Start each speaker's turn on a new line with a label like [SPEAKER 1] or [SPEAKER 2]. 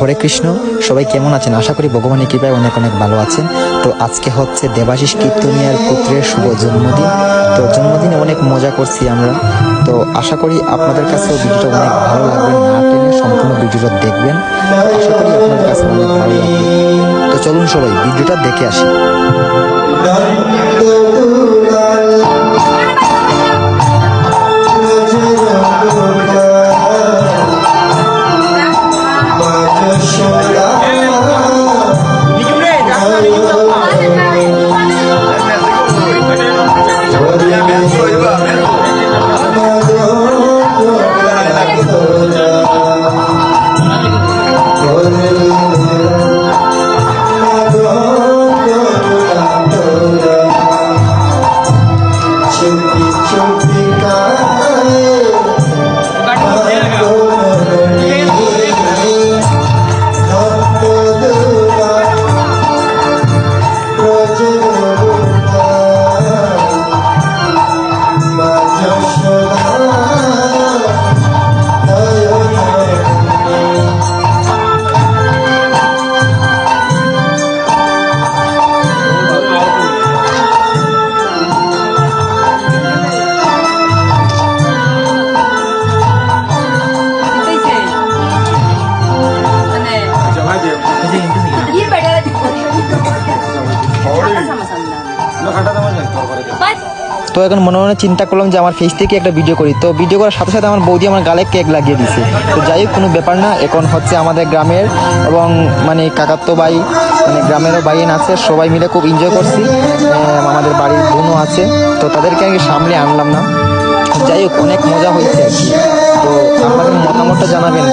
[SPEAKER 1] হরে কৃষ্ণ, সবাই কেমন আছেন? আশা করি ভগবানের কৃপায় অনেক অনেক ভালো আছেন। তো আজকে হচ্ছে দেবাশিস কীর্তনিয়ার পুত্রের শুভ জন্মদিন। তো জন্মদিনে অনেক মজা করছি আমরা। তো আশা করি আপনাদের কাছেও ভিডিওটা অনেক ভালো লাগবে। না টেনে সম্পূর্ণ ভিডিওটা দেখবেন। আশা করি আপনাদের কাছে অনেক ভালো লাগবে। তো চলুন সবাই, ভিডিওটা দেখে আসি। তো এখন মনে মনে চিন্তা করলাম যে আমার ফেস থেকে একটা ভিডিও করি। তো ভিডিও করার সাথে সাথে আমার বৌদি আমার গালে কেক লাগিয়ে দিছে তো যাই হোক, কোনো ব্যাপার না। এখন হচ্ছে আমাদের গ্রামের এবং মানে কাকাতো ভাই মানে গ্রামেরও বাইন আছে, সবাই মিলে খুব এনজয় করছি। আমাদের বাড়ির বোনও আছে। তো তাদেরকে আমি সামনে আনলাম না। যাই হোক, অনেক মজা হয়েছে। তো আপনাদের মতামতটা জানাবেন।